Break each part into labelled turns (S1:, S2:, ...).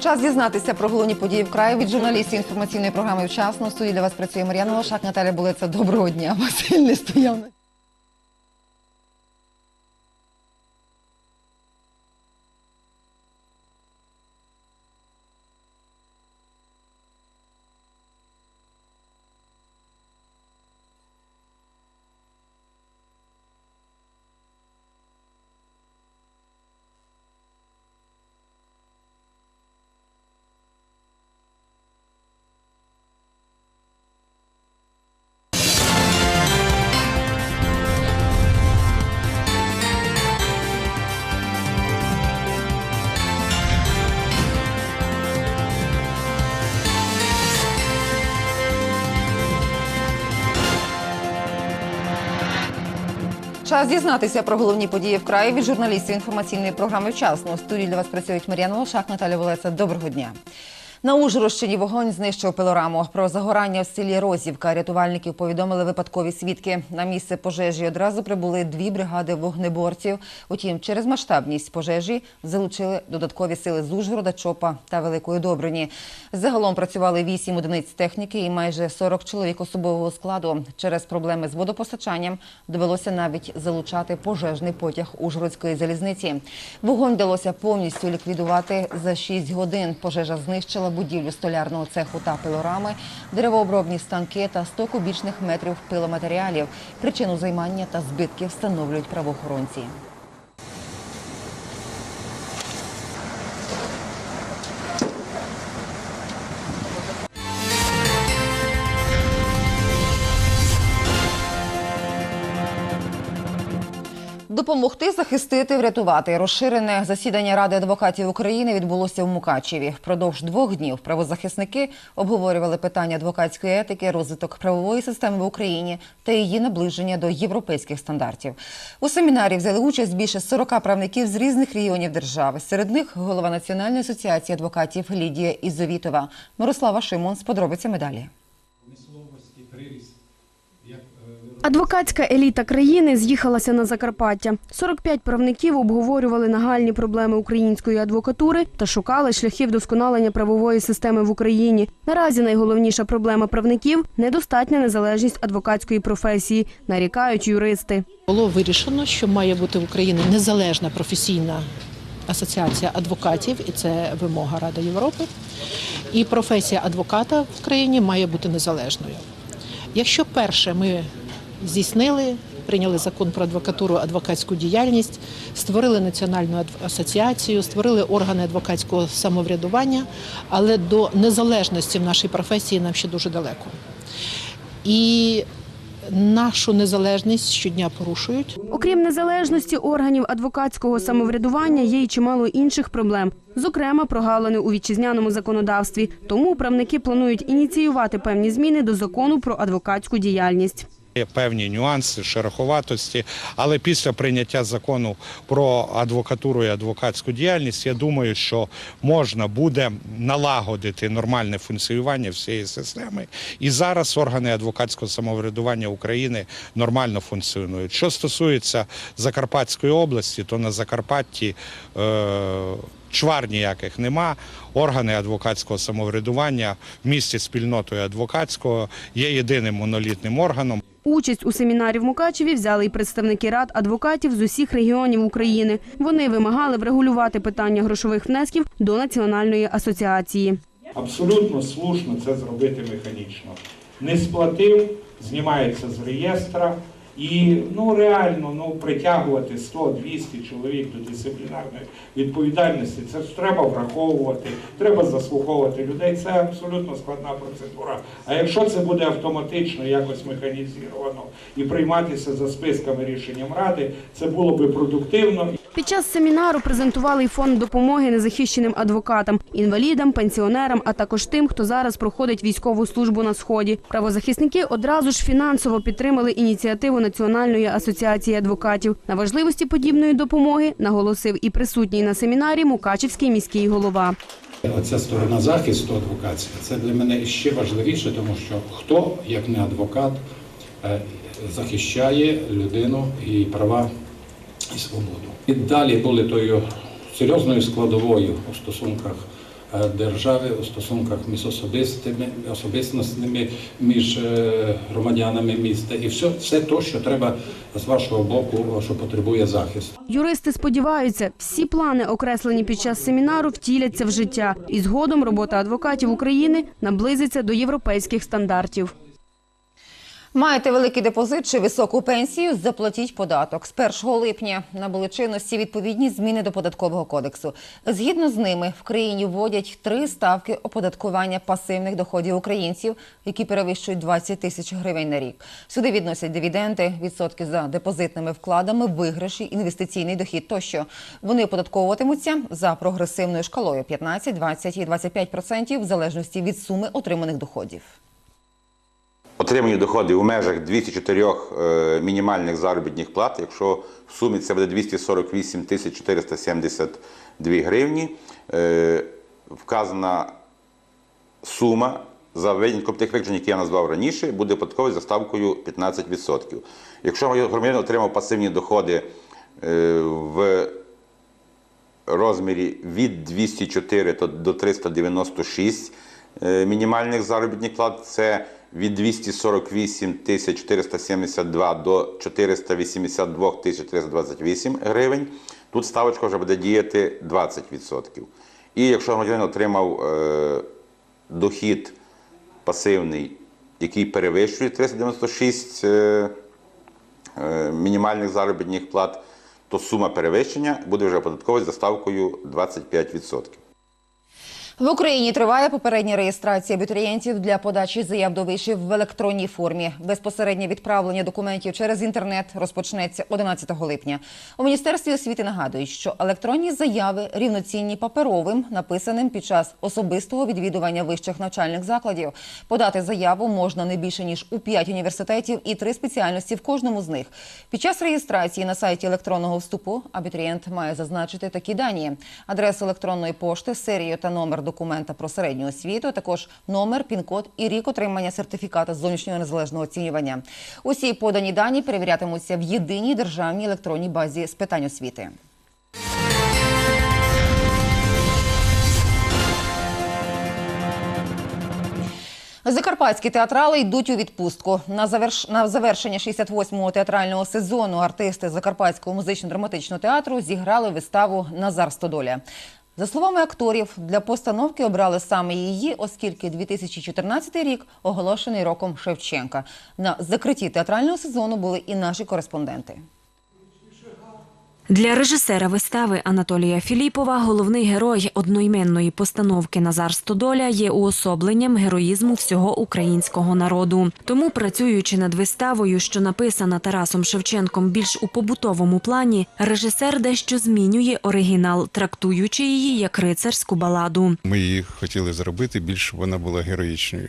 S1: Час дізнатися про головні події в краю від журналістів інформаційної програми «Вчасно». В студії для вас працює Мар'яна Лошак, Наталя Булеця. Доброго дня. Василь не Час дізнатися про головні події в краї від журналістів інформаційної програми «Вчасно». У студії для вас працюють Мар'яна Лошак, Наталя Волеца. Доброго дня. На Ужгородщині вогонь знищив пилораму. Про загорання в селі Розівка рятувальників повідомили випадкові свідки. На місце пожежі одразу прибули дві бригади вогнеборців. Утім, через масштабність пожежі залучили додаткові сили з Ужгорода, Чопа та Великої Добрині. Загалом працювали вісім одиниць техніки і майже 40 чоловік особового складу. Через проблеми з водопостачанням довелося навіть залучати пожежний потяг Ужгородської залізниці. Вогонь вдалося повністю ліквідувати за 6 годин. Пожежа знищила будівлю столярного цеху та пилорами, деревообробні станки та 100 кубічних метрів пиломатеріалів. Причину займання та збитків встановлюють правоохоронці. Допомогти захистити, врятувати. Розширене засідання Ради адвокатів України відбулося в Мукачеві. Впродовж двох днів правозахисники обговорювали питання адвокатської етики, розвиток правової системи в Україні та її наближення до європейських стандартів. У семінарі взяли участь більше 40 правників з різних регіонів держави. Серед них голова Національної асоціації адвокатів Лідія Ізовітова. Мирослава Шимон з подробицями далі.
S2: промисловості, приріст, як е,
S3: Адвокатська еліта країни з'їхалася на Закарпаття. 45 правників обговорювали нагальні проблеми української адвокатури та шукали шляхи вдосконалення правової системи в Україні. Наразі найголовніша проблема правників недостатня незалежність адвокатської професії, нарікають юристи.
S4: Було вирішено, що має бути в Україні незалежна професійна асоціація адвокатів, і це вимога Ради Європи. І професія адвоката в країні має бути незалежною. Якщо перше ми здійснили, прийняли закон про адвокатуру, адвокатську діяльність, створили національну асоціацію, створили органи адвокатського самоврядування, але до незалежності в нашій професії нам ще дуже далеко. І нашу незалежність щодня порушують.
S3: Окрім незалежності органів адвокатського самоврядування, є й чимало інших проблем. Зокрема, прогалини у вітчизняному законодавстві. Тому правники планують ініціювати певні зміни до закону про адвокатську діяльність.
S5: Є певні нюанси, шероховатості, але після прийняття закону про адвокатуру і адвокатську діяльність, я думаю, що можна буде налагодити нормальне функціонування всієї системи. І зараз органи адвокатського самоврядування України нормально функціонують. Що стосується Закарпатської області, то на Закарпатті е, чвар ніяких нема. Органи адвокатського самоврядування в місті спільнотою адвокатського є єдиним монолітним органом.
S3: Участь у семінарі в Мукачеві взяли і представники рад адвокатів з усіх регіонів України. Вони вимагали врегулювати питання грошових внесків до національної асоціації.
S2: абсолютно слушно це зробити механічно. Не сплатив, знімається з реєстра і ну реально ну притягувати 100-200 чоловік до дисциплінарної відповідальності. Це ж треба враховувати, треба заслуховувати людей. Це абсолютно складна процедура. А якщо це буде автоматично, якось механізовано і прийматися за списками рішенням ради, це було би продуктивно
S3: Під час семінару презентували й фонд допомоги незахищеним адвокатам, інвалідам, пенсіонерам, а також тим, хто зараз проходить військову службу на сході. Правозахисники одразу ж фінансово підтримали ініціативу Національної асоціації адвокатів. На важливості подібної допомоги наголосив і присутній на семінарі Мукачівський міський голова.
S6: Оця сторона захисту адвокатська це для мене ще важливіше, тому що хто, як не адвокат, е, захищає людину і права і свободу. І далі були тою серйозною складовою у стосунках держави у стосунках між особистими, особистостями, між е, громадянами міста і все, все те, що треба з вашого боку, що потребує захисту.
S3: Юристи сподіваються, всі плани, окреслені під час семінару, втіляться в життя, і згодом робота адвокатів України наблизиться до європейських стандартів.
S1: Маєте великий депозит чи високу пенсію? Заплатіть податок. З 1 липня набули чинності відповідні зміни до податкового кодексу. Згідно з ними, в країні вводять три ставки оподаткування пасивних доходів українців, які перевищують 20 тисяч гривень на рік. Сюди відносять дивіденди, відсотки за депозитними вкладами, виграші, інвестиційний дохід тощо. Вони оподатковуватимуться за прогресивною шкалою 15, 20 і 25% в залежності від суми отриманих доходів.
S7: Отримані доходи у межах 204 е, мінімальних заробітних плат, якщо в сумі це буде 248 472 гривні, е, вказана сума за винятком тих виключень, які я назвав раніше, буде податковою за ставкою 15%. Якщо громадянин отримав пасивні доходи е, в розмірі від 204 до 396 е, мінімальних заробітних плат. Це від 248 тисяч 472 до 482 тисяч 428 гривень. Тут ставочка вже буде діяти 20%. І якщо громадянин отримав е, дохід пасивний, який перевищує 396 е, е, мінімальних заробітних плат, то сума перевищення буде вже оподаткована за ставкою 25%.
S1: В Україні триває попередня реєстрація абітурієнтів для подачі заяв до вишів в електронній формі. Безпосереднє відправлення документів через інтернет розпочнеться 11 липня. У міністерстві освіти нагадують, що електронні заяви рівноцінні паперовим, написаним під час особистого відвідування вищих навчальних закладів. Подати заяву можна не більше ніж у 5 університетів і 3 спеціальності в кожному з них. Під час реєстрації на сайті електронного вступу абітурієнт має зазначити такі дані: адресу електронної пошти, серію та номер документа про середню освіту, також номер, пін-код і рік отримання сертифіката зовнішнього незалежного оцінювання. Усі подані дані перевірятимуться в єдиній державній електронній базі з питань освіти. Закарпатські театрали йдуть у відпустку. На, заверш... на завершення 68-го театрального сезону артисти Закарпатського музично-драматичного театру зіграли виставу Назар Стодоля. За словами акторів, для постановки обрали саме її, оскільки 2014 рік оголошений роком Шевченка. На закритті театрального сезону були і наші кореспонденти.
S8: Для режисера вистави Анатолія Філіпова головний герой одноіменної постановки Назар Стодоля є уособленням героїзму всього українського народу. Тому, працюючи над виставою, що написана Тарасом Шевченком більш у побутовому плані, режисер дещо змінює оригінал, трактуючи її як рицарську баладу.
S9: Ми її хотіли зробити більш, вона була героїчною,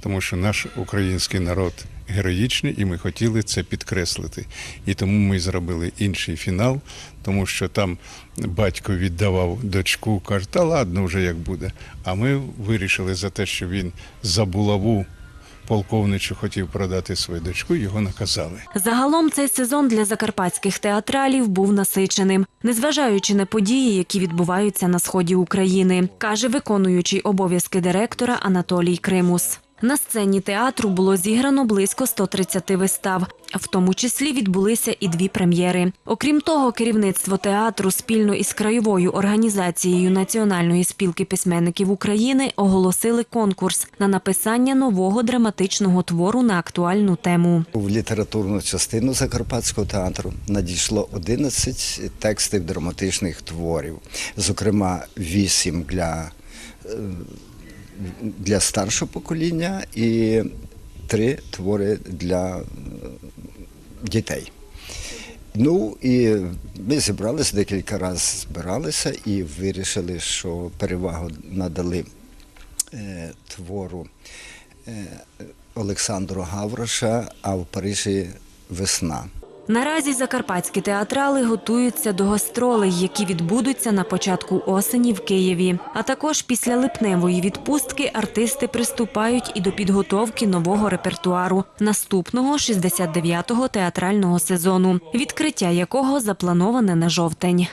S9: тому що наш український народ героїчний, і ми хотіли це підкреслити. І тому ми зробили інший фінал, тому що там батько віддавав дочку, каже, та ладно, вже як буде. А ми вирішили за те, що він за булаву полковничу хотів продати свою дочку, його наказали.
S8: Загалом цей сезон для закарпатських театралів був насиченим, незважаючи на події, які відбуваються на сході України, каже виконуючий обов'язки директора Анатолій Кримус. На сцені театру було зіграно близько 130 вистав, в тому числі відбулися і дві прем'єри. Окрім того, керівництво театру спільно із краєвою організацією Національної спілки письменників України оголосили конкурс на написання нового драматичного твору на актуальну тему.
S10: В літературну частину Закарпатського театру надійшло 11 текстів драматичних творів, зокрема 8 для, е, для старшого покоління і 3 твори для е, дітей. Ну і ми зібралися декілька разів збиралися і вирішили, що перевагу надали е, твору е, Олександру Гавроша, а в Парижі весна.
S8: Наразі закарпатські театрали готуються до гастролей, які відбудуться на початку осені в Києві. А також після липневої відпустки артисти приступають і до підготовки нового репертуару наступного 69-го театрального сезону, відкриття якого заплановане на жовтень.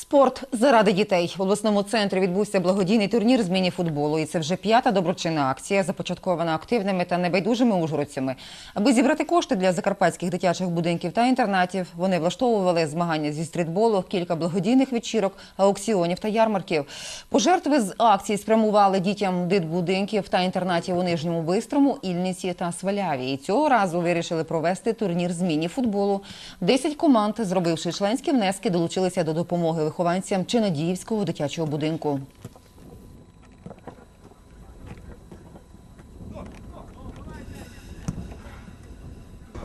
S1: Спорт заради дітей в обласному центрі відбувся благодійний турнір з міні-футболу. І це вже п'ята доброчинна акція, започаткована активними та небайдужими ужгородцями. Аби зібрати кошти для закарпатських дитячих будинків та інтернатів, вони влаштовували змагання зі стрітболу, кілька благодійних вечірок, аукціонів та ярмарків. Пожертви з акції спрямували дітям дитбудинків та інтернатів у Нижньому Бистрому, Ільниці та Сваляві. І цього разу вирішили провести турнір з міні-футболу. Десять команд, зробивши членські внески, долучилися до допомоги вихованцям Чинадіївського дитячого будинку.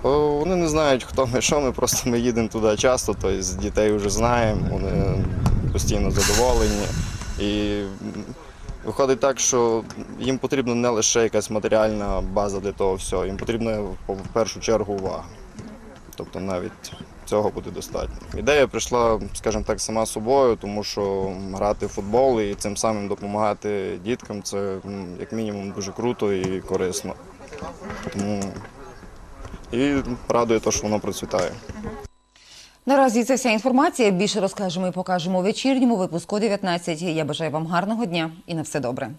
S11: Вони не знають, хто ми, що ми, просто ми їдемо туди часто, тобто дітей вже знаємо, вони постійно задоволені. І виходить так, що їм потрібна не лише якась матеріальна база для того всього, їм потрібна в першу чергу увага. Тобто навіть цього буде достатньо. Ідея прийшла, скажімо так, сама собою, тому що грати в футбол і цим самим допомагати діткам це як мінімум дуже круто і корисно. Тому і радує те, що воно процвітає.
S1: Наразі це вся інформація. Більше розкажемо і покажемо у вечірньому випуску о 19. Я бажаю вам гарного дня і на все добре.